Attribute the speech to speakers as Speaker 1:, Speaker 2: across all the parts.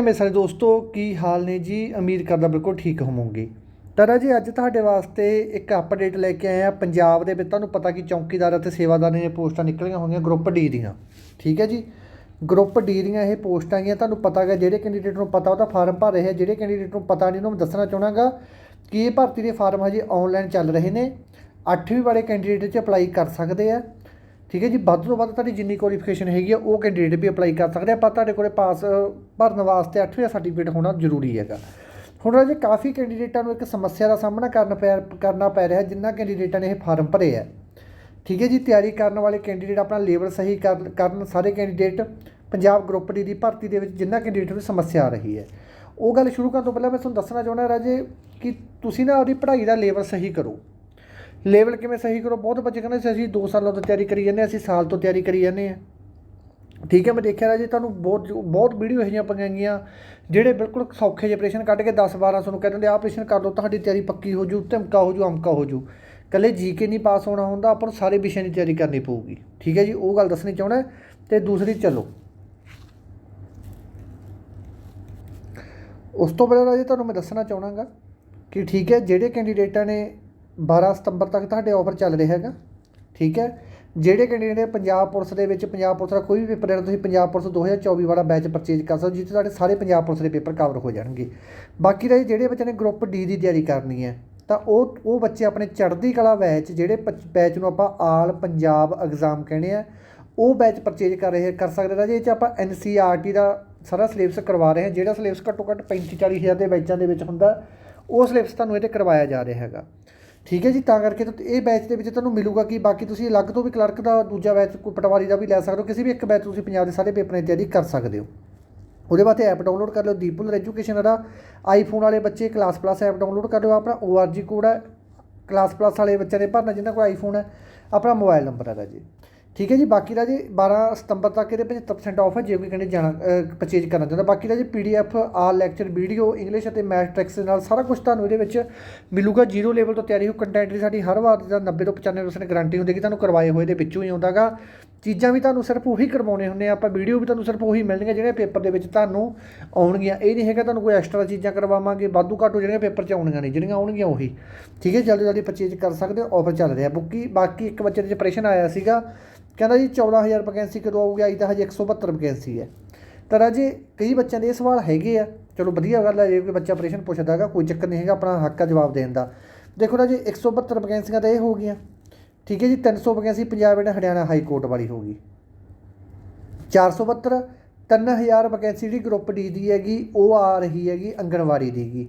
Speaker 1: ਮੇਰੇ ਸਾਰੇ ਦੋਸਤੋ, ਕੀ ਹਾਲ ਨੇ ਜੀ? ਉਮੀਦ ਕਰਦਾ ਬਿਲਕੁਲ ਠੀਕ ਹੋਵੋਗੇ। ਤਰਾ ਜੀ, ਅੱਜ ਤੁਹਾਡੇ ਵਾਸਤੇ ਇੱਕ ਅਪਡੇਟ ਲੈ ਕੇ ਆਏ ਆ ਪੰਜਾਬ ਦੇ ਵਿੱਚ ਤੁਹਾਨੂੰ ਪਤਾ ਕਿ ਚੌਕੀਦਾਰ ਅਤੇ ਸੇਵਾਦਾਰ ਦੀਆਂ ਪੋਸਟਾਂ ਨਿਕਲੀਆਂ ਹੋਈਆਂ ਗਰੁੱਪ ਡੀ ਦੀਆਂ। ਠੀਕ ਹੈ ਜੀ? ਗਰੁੱਪ ਡੀ ਦੀਆਂ ਇਹ ਪੋਸਟਾਂ ਹੈਗੀਆਂ। ਤੁਹਾਨੂੰ ਪਤਾ ਹੈ ਜਿਹੜੇ ਕੈਂਡੀਡੇਟ ਨੂੰ ਪਤਾ ਉਹਦਾ ਫਾਰਮ ਭਰ ਰਿਹਾ। ਜਿਹੜੇ ਕੈਂਡੀਡੇਟ ਨੂੰ ਪਤਾ ਨਹੀਂ, ਉਹਨੂੰ ਮੈਂ ਦੱਸਣਾ ਚਾਹਣਾਗਾ ਕਿ ਇਹ ਭਰਤੀ ਦੇ ਫਾਰਮ ਹਜੇ ਆਨਲਾਈਨ ਚੱਲ ਰਹੇ ਨੇ। 8ਵੀਂ ਵਾਲੇ ਕੈਂਡੀਡੇਟ 'ਚ ਅਪਲਾਈ ਕਰ ਸਕਦੇ ਆ। ਠੀਕ ਹੈ ਜੀ, ਵੱਧ ਤੋਂ ਵੱਧ ਤੁਹਾਡੀ ਜਿੰਨੀ ਕੁਆਲੀਫਿਕੇਸ਼ਨ ਹੈਗੀ ਆ, ਉਹ ਕੈਂਡੀਡੇਟ ਵੀ ਅਪਲਾਈ ਕਰ ਸਕਦੇ ਆ, ਪਰ ਤੁਹਾਡੇ ਕੋਲੇ ਪਾਸ ਭਰਨ ਵਾਸਤੇ 8ਵੀਂ ਦਾ ਸਰਟੀਫਿਕੇਟ ਹੋਣਾ ਜ਼ਰੂਰੀ ਹੈਗਾ। ਹੁਣ ਰਾਜੇ, ਕਾਫੀ ਕੈਂਡੀਡੇਟਾਂ ਨੂੰ ਇੱਕ ਸਮੱਸਿਆ ਦਾ ਸਾਹਮਣਾ ਕਰਨਾ ਪੈ ਕਰਨਾ ਪੈ ਰਿਹਾ ਜਿਨ੍ਹਾਂ ਕੈਂਡੀਡੇਟਾਂ ਨੇ ਇਹ ਫਾਰਮ ਭਰੇ ਆ। ਠੀਕ ਹੈ ਜੀ, ਤਿਆਰੀ ਕਰਨ ਵਾਲੇ ਕੈਂਡੀਡੇਟ ਆਪਣਾ ਲੇਵਲ ਸਹੀ ਕਰਨ ਸਾਰੇ ਕੈਂਡੀਡੇਟ ਪੰਜਾਬ ਗਰੁੱਪ ਡੀ ਦੀ ਭਰਤੀ ਦੇ ਵਿੱਚ ਜਿਨ੍ਹਾਂ ਕੈਂਡੀਡੇਟ ਨੂੰ ਸਮੱਸਿਆ ਆ ਰਹੀ ਹੈ। ਉਹ ਗੱਲ ਸ਼ੁਰੂ ਕਰਨ ਤੋਂ ਪਹਿਲਾਂ ਮੈਂ ਤੁਹਾਨੂੰ ਦੱਸਣਾ ਚਾਹੁੰਦਾ ਰਾਜੇ, ਕਿ ਤੁਸੀਂ ਨਾ ਉਹਦੀ ਪੜ੍ਹਾਈ ਦਾ ਲੇਵਲ ਸਹੀ ਕਰੋ। ਲੈਵਲ ਕਿਵੇਂ ਸਹੀ ਕਰੋ? ਬਹੁਤ ਬੱਚੇ ਕਹਿੰਦੇ ਸੀ ਅਸੀਂ 2 ਸਾਲਾਂ ਤੋਂ ਤਿਆਰੀ ਕਰੀ ਜਾਂਦੇ ਹਾਂ, ਅਸੀਂ ਸਾਲ ਤੋਂ ਤਿਆਰੀ ਕਰੀ ਜਾਂਦੇ ਆ ਠੀਕ ਹੈ ਮੈਂ ਦੇਖਿਆ ਰਾਜੇ ਤੁਹਾਨੂੰ ਬਹੁਤ ਬਹੁਤ ਵੀਡੀਓ ਇਹੋ ਜਿਹੀਆਂ ਪਈਆਂ ਗਈਆਂ ਜਿਹੜੇ ਬਿਲਕੁਲ ਸੌਖੇ ਜਿਹੇ ਆਪਰੇਸ਼ਨ ਕੱਢ ਕੇ 10 12 ਤੁਹਾਨੂੰ ਕਹਿ ਦਿੰਦੇ ਆ ਆਪਰੇਸ਼ਨ ਕਰ ਲਓ ਤੁਹਾਡੀ ਤਿਆਰੀ ਪੱਕੀ ਹੋ ਜੂ ਧਮਕਾ ਹੋ ਜੂ ਅਮਕਾ ਹੋ ਜੂ। ਕੱਲੇ ਜੀਕੇ ਨਹੀਂ ਪਾਸ ਹੋਣਾ ਹੁੰਦਾ ਆਪਾਂ ਨੂੰ ਸਾਰੇ ਵਿਸ਼ਿਆਂ ਦੀ ਤਿਆਰੀ ਕਰਨੀ ਪਊਗੀ। ਠੀਕ ਹੈ ਜੀ ਉਹ ਗੱਲ ਦੱਸਣੀ ਚਾਹੁੰਦਾ ਤੇ ਦੂਸਰੀ ਚਲੋ। ਉਸ ਤੋਂ ਪਹਿਲਾਂ ਰਾਜੇ ਤੁਹਾਨੂੰ ਮੈਂ ਦੱਸਣਾ ਚਾਹਣਾਗਾ ਕਿ ਠੀਕ ਹੈ ਜਿਹੜੇ ਕੈਂਡੀਡੇਟਾਂ ਨੇ 12 ਸਤੰਬਰ ਤੱਕ ਤੁਹਾਡੇ ਆਫਰ ਚੱਲ ਰਿਹਾ ਹੈਗਾ, ਠੀਕ ਹੈ? ਜਿਹੜੇ ਕੈਂਡੀਡੇਟ ਪੰਜਾਬ ਪੁਲਿਸ ਦੇ ਵਿੱਚ, ਪੰਜਾਬ ਪੁਲਿਸ ਦਾ ਕੋਈ ਵੀ ਪੇਪਰ ਹੈ ਤੁਸੀਂ ਪੰਜਾਬ ਪੁਲਿਸ 2024 ਵਾਲਾ ਬੈਚ ਪਰਚੇਜ ਕਰ ਸਕਦੇ ਹੋ, ਜਿੱਥੇ ਤੁਹਾਡੇ ਸਾਰੇ ਪੰਜਾਬ ਪੁਲਿਸ ਦੇ ਪੇਪਰ ਕਵਰ ਹੋ ਜਾਣਗੇ। ਬਾਕੀ ਰਹੇ ਜਿਹੜੇ ਬੱਚੇ ਨੇ ਗਰੁੱਪ ਡੀ ਦੀ ਤਿਆਰੀ ਕਰਨੀ ਹੈ, ਤਾਂ ਉਹ ਉਹ ਬੱਚੇ ਆਪਣੇ ਚੜ੍ਹਦੀ ਕਲਾ ਬੈਚ ਜਿਹੜੇ ਬੈਚ ਨੂੰ ਆਪਾਂ ਆਲ ਪੰਜਾਬ ਐਗਜ਼ਾਮ ਕਹਿੰਦੇ ਆ, ਉਹ ਬੈਚ ਪਰਚੇਜ ਕਰ ਰਹੇ, ਕਰ ਸਕਦੇ ਰਾਜੇ ਇਹ ਚ ਆਪਾਂ ਐਨਸੀਆਰਟੀ ਦਾ ਸਾਰਾ ਸਿਲੇਬਸ ਕਰਵਾ ਰਹੇ ਹਾਂ, ਜਿਹੜਾ ਸਿਲੇਬਸ ਘੱਟੋ ਘੱਟ 35 40 ਹਜ਼ਾਰ ਦੇ ਬੈਚਾਂ ਦੇ ਵਿੱਚ ਹੁੰਦਾ, ਉਹ ਸਿਲੇਬਸ ਤੁਹਾਨੂੰ ਇਹ ਤੇ ਕਰਵਾਇਆ ਜਾ ਰਿਹਾ ਹੈਗਾ। ਠੀਕ ਹੈ ਜੀ, ਤਾਂ ਕਰਕੇ ਤੁ- ਇਹ ਬੈਚ ਦੇ ਵਿੱਚ ਤੁਹਾਨੂੰ ਮਿਲੂਗਾ ਕਿ ਬਾਕੀ ਤੁਸੀਂ ਅਲੱਗ ਤੋਂ ਵੀ ਕਲਰਕ ਦਾ ਦੂਜਾ ਬੈਚ ਕੋਈ ਪਟਵਾਰੀ ਦਾ ਵੀ ਲੈ ਸਕਦੇ ਹੋ, ਕਿਸੇ ਵੀ ਇੱਕ ਬੈਚ ਤੁਸੀਂ ਪੰਜਾਬ ਦੇ ਸਾਰੇ ਪੇਪਰਾਂ ਦੀ ਤਿਆਰੀ ਕਰ ਸਕਦੇ ਹੋ। ਉਹਦੇ ਵਾਸਤੇ ਐਪ ਡਾਊਨਲੋਡ ਕਰ ਲਿਓ ਦੀਪੁਲ ਐਜੂਕੇਸ਼ਨ ਦਾ ਆਈਫੋਨ ਵਾਲੇ ਬੱਚੇ ਕਲਾਸ ਪਲੱਸ ਐਪ ਡਾਊਨਲੋਡ ਕਰ ਲਿਓ, ਆਪਣਾ ORG ਕੋਡ ਹੈ ਕਲਾਸ ਪਲੱਸ ਵਾਲੇ ਬੱਚਿਆਂ ਨੇ ਭਰਨਾ ਜਿਨ੍ਹਾਂ ਕੋਲ ਆਈਫੋਨ ਹੈ, ਆਪਣਾ ਮੋਬਾਈਲ ਨੰਬਰ ਹੈਗਾ ਜੀ। ਠੀਕ ਹੈ ਜੀ, ਬਾਕੀ ਦਾ ਜੀ 12 ਸਤੰਬਰ ਤੱਕ ਇਹਦੇ 75% ਆਫ ਹੈ, ਜੇ ਕੋਈ ਕਹਿੰਦੇ ਜਾਣਾ ਪਰਚੇਜ ਕਰਨਾ ਚਾਹੁੰਦਾ। ਬਾਕੀ ਦਾ ਜੀ PDF all lecture video English ਅਤੇ ਮੈਥ ਟ੍ਰਿਕਸ ਦੇ ਨਾਲ ਸਾਰਾ ਕੁਝ ਤੁਹਾਨੂੰ ਇਹਦੇ ਵਿੱਚ ਮਿਲੂਗਾ। ਜ਼ੀਰੋ ਲੈਵਲ ਤੋਂ ਤਿਆਰੀ ਹੋ ਕੰਟੈਂਟ ਦੀ ਸਾਡੀ ਹਰ ਵਾਰ ਦਾ 90 ਤੋਂ 95% ਗਾਰੰਟੀ ਹੁੰਦੀ ਕਿ ਤੁਹਾਨੂੰ ਕਰਵਾਏ ਹੋਏ ਦੇ ਵਿੱਚੋਂ ਹੀ ਆਉਂਦਾਗਾ। ਚੀਜ਼ਾਂ ਵੀ ਤੁਹਾਨੂੰ ਸਿਰਫ ਉਹੀ ਕਰਵਾਉਣੇ ਹੁੰਦੇ ਆ, ਆਪਾਂ ਵੀਡੀਓ ਵੀ ਤੁਹਾਨੂੰ ਸਿਰਫ ਉਹੀ ਮਿਲਣਗੀਆਂ ਜਿਹੜੇ ਪੇਪਰ ਦੇ ਵਿੱਚ ਤੁਹਾਨੂੰ ਆਉਣਗੀਆਂ। ਇਹ ਨਹੀਂ ਹੈਗਾ ਤੁਹਾਨੂੰ ਕੋਈ ਐਕਸਟਰਾ ਚੀਜ਼ਾਂ ਕਰਵਾਵਾਂਗੇ, ਵਾਧੂ ਘਾਟੂ ਜਿਹੜੀਆਂ ਪੇਪਰ 'ਚ ਆਉਣਗੀਆਂ ਨਹੀਂ, ਜਿਹੜੀਆਂ ਆਉਣਗੀਆਂ ਉਹੀ। ਠੀਕ ਹੈ ਜਲਦੀ ਜਲਦੀ ਪਰਚੇਜ ਕਰ ਸਕਦੇ ਹੋ ਆਫਰ ਚੱਲ ਰਿਹਾ। ਬੁੱਕੀ, ਬਾਕੀ ਇੱਕ ਬੱਚੇ ਦੇ ਪ੍ਰਸ਼ਨ ਆਇਆ ਸੀਗਾ ਕਹਿੰਦਾ ਜੀ 14000 ਵੈਕੈਂਸੀ ਕਦੋਂ ਆਊਗੀ? ਆਈ ਤਾਂ ਹਜੇ 172 ਵੈਕੈਂਸੀ ਹੈ। ਤਾਂ ਰਾਜੇ ਕਈ ਬੱਚਿਆਂ ਦੇ ਇਹ ਸਵਾਲ ਹੈਗੇ ਆ। ਚਲੋ ਵਧੀਆ ਗੱਲ ਹੈ ਜੇ ਕੋਈ ਬੱਚਾ ਪ੍ਰਸ਼ਨ ਪੁੱਛਦਾ ਹੈਗਾ, ਕੋਈ ਚੱਕਰ ਨਹੀਂ ਹੈਗਾ ਆਪਣਾ ਹੱਕ ਆ ਜਵਾਬ ਦੇਣ ਦਾ। ਦੇਖੋ ਰਾਜੇ 172 ਵੈਕੈਂਸੀਆਂ ਤਾਂ ਇਹ ਹੋ ਗਈਆਂ। ਠੀਕ ਹੈ ਜੀ 300 vacancy Punjab and Haryana high court ਵਾਲੀ ਹੋਗੀ 472 3000 ਵੈਕੈਂਸੀ ਜਿਹੜੀ ਗਰੁੱਪ ਡੀ ਦੀ ਹੈਗੀ, ਉਹ ਆ ਰਹੀ ਹੈਗੀ, ਅੰਗਣਵਾੜੀ ਦੀ ਹੈਗੀ।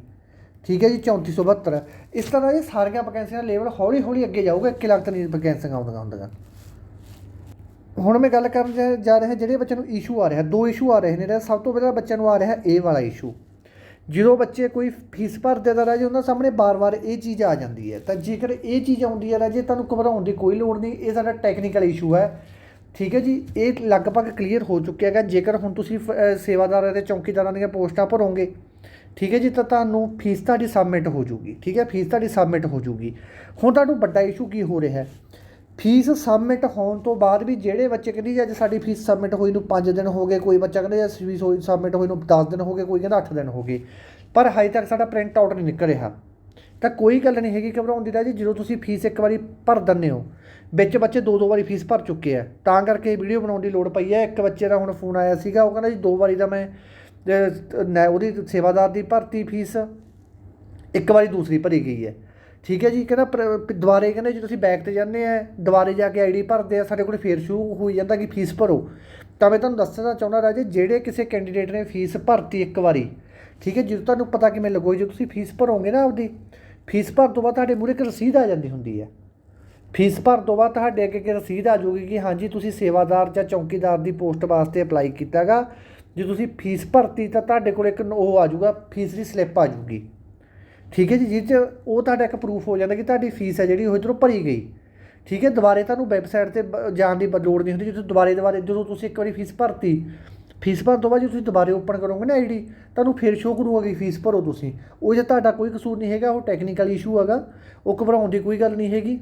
Speaker 1: ਠੀਕ ਹੈ ਜੀ 3472 ਇਸ ਤਰ੍ਹਾਂ ਇਹ ਸਾਰੀਆਂ ਵੈਕੈਂਸੀਆਂ ਦਾ ਲੈਵਲ ਹੌਲੀ ਹੌਲੀ ਅੱਗੇ ਜਾਊਗਾ 1 ਲੱਖ ਤਾਂ ਵੈਕੈਂਸੀਆਂ ਆਉਂਦੀਆਂ ਹੁੰਦੀਆਂ। ਹੁਣ ਮੈਂ ਗੱਲ ਕਰਨ ਜਾ- ਜਾ ਰਿਹਾ, ਜਿਹੜੇ ਬੱਚਿਆਂ ਨੂੰ ਇਸ਼ੂ ਆ ਰਿਹਾ, ਦੋ ਇਸ਼ੂ ਆ ਰਹੇ ਨੇ ਸਭ ਤੋਂ ਪਹਿਲਾਂ ਬੱਚਿਆਂ ਨੂੰ ਆ ਰਿਹਾ ਇਹ ਵਾਲਾ ਇਸ਼ੂ ਜਦੋਂ ਬੱਚੇ ਕੋਈ ਫੀਸ ਭਰਦੇ ਤਾਂ ਰਾਜੇ, ਉਹਨਾਂ ਸਾਹਮਣੇ ਬਾਰ-ਬਾਰ ਇਹ ਚੀਜ਼ ਆ ਜਾਂਦੀ ਹੈ। ਤਾਂ ਜੇਕਰ ਇਹ ਚੀਜ਼ ਆਉਂਦੀ ਹੈ ਰਾਜੇ, ਤੁਹਾਨੂੰ ਘਬਰਾਉਣ ਦੀ ਕੋਈ ਲੋੜ ਨਹੀਂ, ਇਹ ਸਾਡਾ ਟੈਕਨੀਕਲ ਇਸ਼ੂ ਹੈ। ਠੀਕ ਹੈ ਜੀ, ਇਹ ਲਗਭਗ ਕਲੀਅਰ ਹੋ ਚੁੱਕਿਆ ਹੈਗਾ। ਜੇਕਰ ਹੁਣ ਤੁਸੀਂ ਫ- ਅਹ ਸੇਵਾਦਾਰਾਂ ਦੇ ਚੌਕੀਦਾਰਾਂ ਦੀਆਂ ਪੋਸਟਾਂ ਭਰੋਗੇ, ਠੀਕ ਹੈ ਜੀ, ਤਾਂ ਤੁਹਾਨੂੰ ਫੀਸ ਤੁਹਾਡੀ ਸਬਮਿਟ ਹੋ ਜੂਗੀ ਠੀਕ ਹੈ, ਫੀਸ ਤੁਹਾਡੀ ਸਬਮਿਟ ਹੋ ਜੂਗੀ ਹੁਣ ਤੁਹਾਨੂੰ ਵੱਡਾ ਇਸ਼ੂ ਕੀ ਹੋ ਰਿਹਾ ਹੈ? ਫੀਸ ਸਬਮਿਟ ਹੋਣ ਤੋਂ ਬਾਅਦ ਵੀ ਜਿਹੜੇ ਬੱਚੇ ਕਹਿੰਦੇ ਜੀ ਅੱਜ ਸਾਡੀ ਫੀਸ ਸਬਮਿਟ ਹੋਈ ਨੂੰ 5 ਦਿਨ ਹੋ ਗਏ, ਕੋਈ ਬੱਚਾ ਕਹਿੰਦਾ ਜੀ ਫੀਸ ਹੋਈ ਸਬਮਿਟ ਹੋਈ ਨੂੰ 10 ਦਿਨ ਹੋ ਗਏ, ਕੋਈ ਕਹਿੰਦਾ 8 ਦਿਨ ਹੋ ਗਏ। ਪਰ ਹਜੇ ਤੱਕ ਸਾਡਾ ਪ੍ਰਿੰਟ ਆਊਟ ਨਹੀਂ ਨਿਕਲ ਰਿਹਾ। ਤਾਂ ਕੋਈ ਗੱਲ ਨਹੀਂ ਹੈਗੀ ਘਬਰਾਉਣ ਦੀ ਤਾਂ ਜੀ, ਜਦੋਂ ਤੁਸੀਂ ਫੀਸ ਇੱਕ ਵਾਰੀ ਭਰ ਦਿੰਦੇ ਹੋ, ਵਿੱਚ ਬੱਚੇ ਦੋ ਦੋ ਵਾਰੀ ਫੀਸ ਭਰ ਚੁੱਕੇ ਆ। ਤਾਂ ਕਰਕੇ ਵੀਡੀਓ ਬਣਾਉਣ ਦੀ ਲੋੜ ਪਈ ਹੈ। ਇੱਕ ਬੱਚੇ ਦਾ ਹੁਣ ਫੋਨ ਆਇਆ ਸੀਗਾ, ਉਹ ਕਹਿੰਦਾ ਜੀ ਦੋ ਵਾਰੀ ਦਾ ਮੈਂ ਉਹਦੀ ਸੇਵਾਦਾਰ ਦੀ ਭਰਤੀ ਫੀਸ, ਇੱਕ ਵਾਰੀ ਦੂਸਰੀ ਭਰੀ ਗਈ ਹੈ। ਠੀਕ ਹੈ ਜੀ, ਕਹਿੰਦਾ ਪਰ- ਦੁਬਾਰੇ ਕਹਿੰਦੇ ਜੇ ਤੁਸੀਂ ਬੈਕ ਤੇ ਜਾਂਦੇ ਆ ਦੁਬਾਰੇ ਜਾ ਕੇ ਆਈਡੀ ਭਰਦੇ ਆ ਸਾਡੇ ਕੋਲ ਫੇਰ ਸ਼ੂ ਹੋਈ ਜਾਂਦਾ ਕਿ ਫੀਸ ਭਰੋ। ਤਾਂ ਮੈਂ ਤੁਹਾਨੂੰ ਦੱਸਣਾ ਚਾਹੁੰਦਾ ਰਾਜੇ, ਜਿਹੜੇ ਕਿਸੇ ਕੈਂਡੀਡੇਟ ਨੇ ਫੀਸ ਭਰਤੀ ਇੱਕ ਵਾਰੀ, ਠੀਕ ਹੈ, ਜਦੋਂ ਤੁਹਾਨੂੰ ਪਤਾ ਕਿਵੇਂ ਲੱਗੋ ਜੇ ਤੁਸੀਂ ਫੀਸ ਭਰੋਗੇ ਨਾ ਆਪਦੀ, ਫੀਸ ਭਰ ਤੋਂ ਬਾਅਦ ਤੁਹਾਡੇ ਮੂਹਰੇ ਇੱਕ ਰਸੀਦ ਆ ਜਾਂਦੀ ਹੁੰਦੀ ਹੈ। ਫੀਸ ਭਰਨ ਤੋਂ ਬਾਅਦ ਤੁਹਾਡੇ ਅੱਗੇ ਇੱਕ ਰਸੀਦ ਆ ਜਾਊਗੀ ਕਿ ਹਾਂਜੀ, ਤੁਸੀਂ ਸੇਵਾਦਾਰ ਜਾਂ ਚੌਕੀਦਾਰ ਦੀ ਪੋਸਟ ਵਾਸਤੇ ਅਪਲਾਈ ਕੀਤਾਗਾ। ਜੇ ਤੁਸੀਂ ਫੀਸ ਭਰਤੀ ਤਾਂ ਤੁਹਾਡੇ ਕੋਲ ਇੱਕ ਉਹ ਆ ਜਾਊਗਾ, ਫੀਸ ਦੀ ਸਲਿੱਪ ਆ ਜਾਊਗੀ। ਠੀਕ ਹੈ ਜੀ ਜਿਹ 'ਚ ਉਹ ਤੁਹਾਡਾ ਇੱਕ ਪ੍ਰੂਫ ਹੋ ਜਾਂਦਾ ਕਿ ਤੁਹਾਡੀ ਫੀਸ ਹੈ ਜਿਹੜੀ ਉਹ ਇੱਧਰੋਂ ਭਰੀ ਗਈ। ਠੀਕ ਹੈ, ਦੁਬਾਰੇ ਤੁਹਾਨੂੰ ਵੈਬਸਾਈਟ ਤੇ ਜਾਣ ਦੀ ਬ- ਲੋੜ ਨਹੀਂ ਹੁੰਦੀ, ਜਦੋਂ ਦੁਬਾਰੇ ਦੁਬਾਰੇ ਜਦੋਂ ਤੁਸੀਂ ਇੱਕ ਵਾਰੀ ਫੀਸ ਭਰਤੀ ਫੀਸ ਭਰਨ ਤੋਂ ਬਾਅਦ ਜੇ ਤੁਸੀਂ ਦੁਬਾਰੇ ਓਪਨ ਕਰੋਗੇ ਨਾ ਆਈਡੀ ਤੁਹਾਨੂੰ ਫਿਰ ਸ਼ੋਅ ਕਰੂਗਾ ਕਿ ਫੀਸ ਭਰੋ ਤੁਸੀਂ। ਉਹ ਜੇ ਤੁਹਾਡਾ ਕੋਈ ਕਸੂਰ ਨਹੀਂ ਹੈਗਾ, ਉਹ ਟੈਕਨੀਕਲ ਇਸ਼ੂ ਹੈਗਾ, ਉਹ ਘਬਰਾਉਣ ਦੀ ਕੋਈ ਗੱਲ ਨਹੀਂ ਹੈਗੀ।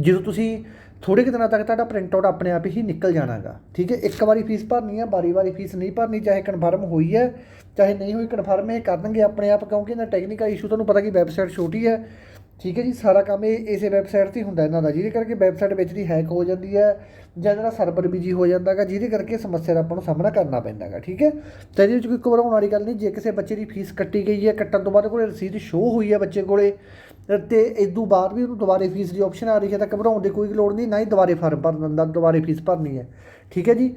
Speaker 1: ਜਦੋਂ ਤੁਸੀਂ ਥੋੜੇ ਕੁ ਦਿਨਾਂ ਤੱਕ ਤੁਹਾਡਾ ਪ੍ਰਿੰਟ ਆਊਟ ਆਪਣੇ ਆਪ ਹੀ ਨਿਕਲ ਜਾਣਾਗਾ। ਠੀਕ ਹੈ, ਇੱਕ ਵਾਰੀ ਫੀਸ ਭਰਨੀ ਹੈ ਵਾਰੀ ਵਾਰੀ ਫੀਸ ਨਹੀਂ ਭਰਨੀ, ਚਾਹੇ ਕਨਫਰਮ ਹੋਈ ਹੈ ਚਾਹੇ ਨਹੀਂ ਹੋਈ ਕਨਫਰਮ ਇਹ ਕਰ ਦੇਣਗੇ ਆਪਣੇ ਆਪ, ਕਿਉਂਕਿ ਇਹਨਾਂ ਟੈਕਨੀਕਲ ਇਸ਼ੂ ਤੁਹਾਨੂੰ ਪਤਾ ਕਿ ਵੈਬਸਾਈਟ ਛੋਟੀ ਹੈ। ਠੀਕ ਹੈ ਜੀ, ਸਾਰਾ ਕੰਮ ਇਹ ਇਸੇ ਵੈਬਸਾਈਟ ਤੇ ਹੀ ਹੁੰਦਾ ਇਹਨਾਂ ਦਾ, ਜਿਹਦੇ ਕਰਕੇ ਵੈਬਸਾਈਟ ਵਿੱਚ ਦੀ ਹੈਕ ਹੋ ਜਾਂਦੀ ਹੈ ਜਾਂ ਇਹਦਾ ਸਰਵਰ ਬਿਜ਼ੀ ਹੋ ਜਾਂਦਾਗਾ ਜਿਹਦੇ ਕਰਕੇ ਸਮੱਸਿਆ ਦਾ ਆਪਾਂ ਨੂੰ ਸਾਹਮਣਾ ਕਰਨਾ ਪੈਂਦਾਗਾ ਠੀਕ ਹੈ? ਤਾਂ ਇਹਦੇ ਵਿੱਚ ਕੋਈ ਘਬਰਾਉਣ ਵਾਲੀ ਗੱਲ ਨਹੀਂ, ਜੇ ਕਿਸੇ ਬੱਚੇ ਦੀ ਫੀਸ ਕੱਟੀ ਗਈ ਹੈ, ਕੱਟਣ ਤੋਂ ਬਾਅਦ ਕੋਲੇ ਰਸੀਦ ਸ਼ੋ ਹੋਈ ਹੈ ਬੱਚੇ ਕੋਲੇ, ਤੇ ਤੋਂ ਬਾਅਦ ਵੀ ਉਹਨੂੰ ਦੁਬਾਰੇ ਫੀਸ ਦੀ ਆਪਸ਼ਨ ਆ ਰਹੀ ਹੈ ਤਾਂ ਘਬਰਾਉਣ ਦੀ ਕੋਈ ਲੋੜ ਨਹੀਂ, ਨਾ ਹੀ ਦੁਬਾਰੇ ਫਾਰਮ ਭਰਨ ਦਾ ਦੁਬਾਰੇ ਫੀਸ ਭਰਨੀ ਹੈ। ਠੀਕ ਹੈ ਜੀ,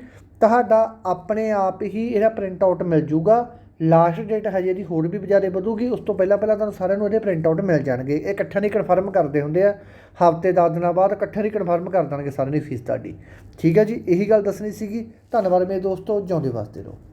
Speaker 1: ਤੁਹਾਡਾ ਆਪਣੇ ਆਪ ਹੀ ਇਹਦਾ ਪ੍ਰਿੰਟ ਆਊਟ ਮਿਲ ਜੂਗਾ ਲਾਸਟ ਡੇਟ ਹਜੇ ਦੀ ਹੋਰ ਵੀ ਬਜ਼ਾਰੇ ਵਧੂਗੀ, ਉਸ ਤੋਂ ਪਹਿਲਾਂ ਪਹਿਲਾਂ ਤੁਹਾਨੂੰ ਸਾਰਿਆਂ ਨੂੰ ਇਹਦੇ ਪ੍ਰਿੰਟ ਆਊਟ ਮਿਲ ਜਾਣਗੇ। ਇਹ ਇਕੱਠਾ ਨਹੀਂ ਕਨਫਰਮ ਕਰਦੇ ਹੁੰਦੇ ਆ। ਹਫ਼ਤੇ 10 ਦਿਨਾਂ ਬਾਅਦ ਇਕੱਠਾ ਨਹੀਂ ਕਨਫਰਮ ਕਰ ਦੇਣਗੇ ਸਾਰਿਆਂ ਦੀ ਫੀਸ ਤੁਹਾਡੀ। ਠੀਕ ਹੈ ਜੀ, ਇਹੀ ਗੱਲ ਦੱਸਣੀ ਸੀਗੀ। ਧੰਨਵਾਦ ਮੇਰੇ ਦੋਸਤੋ, ਜਿਉਂਦੇ ਵਾਸਤੇ ਰਹੋ।